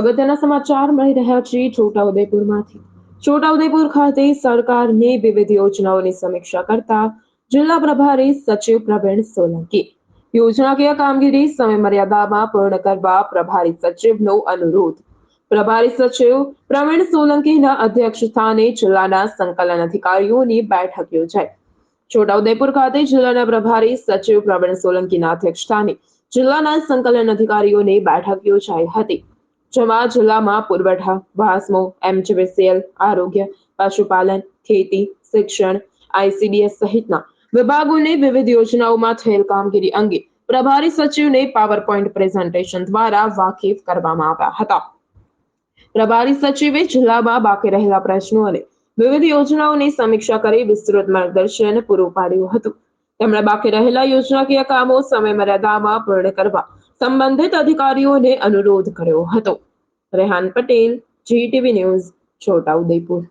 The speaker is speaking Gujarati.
અગત્યના સમાચાર મળી રહ્યા છે છોટાઉદેપુરમાંથી. છોટાઉદેપુર ખાતે સરકારની વિવિધ યોજનાઓની સમીક્ષા કરતા જિલ્લા પ્રભારી સચિવ પ્રવીણ સોલંકી. યોજનાકીય કામગીરી સમય મર્યાદામાં પૂર્ણ કરવા પ્રભારી સચિવનો અનુરોધ. પ્રભારી સચિવ પ્રવીણ સોલંકીના અધ્યક્ષ સ્થાને જિલ્લાના સંકલન અધિકારીઓની બેઠક યોજાઈ. છોટાઉદેપુર ખાતે જિલ્લાના પ્રભારી સચિવ પ્રવીણ સોલંકીના અધ્યક્ષ સ્થાને જિલ્લાના સંકલન અધિકારીઓની બેઠક યોજાઈ હતી. જેમાં જિલ્લામાં પુરવઠા, વાસ્મો, એમજીવીસીએલ, આરોગ્ય, પશુપાલન, ખેતી, શિક્ષણ, આઈસીડીએસ સહિતના વિભાગોની વિવિધ યોજનાઓમાં થયેલ કામગીરી અંગે પ્રભારી સચિવને પાવરપોઈન્ટ પ્રેઝન્ટેશન દ્વારા વાકેફ કરવામાં આવ્યા હતા. પ્રભારી સચિવે જિલ્લામાં બાકી રહેલા પ્રશ્નો અને વિવિધ યોજનાઓની સમીક્ષા કરી વિસ્તૃત માર્ગદર્શન પૂરું પાડ્યું હતું. તેમણે બાકી રહેલા યોજનાકીય કામો સમય મર્યાદામાં પૂર્ણ કરવા સંબંધિત અધિકારીઓને અનુરોધ કર્યો હતો. Rehan Patel GTV news Chhota Udepur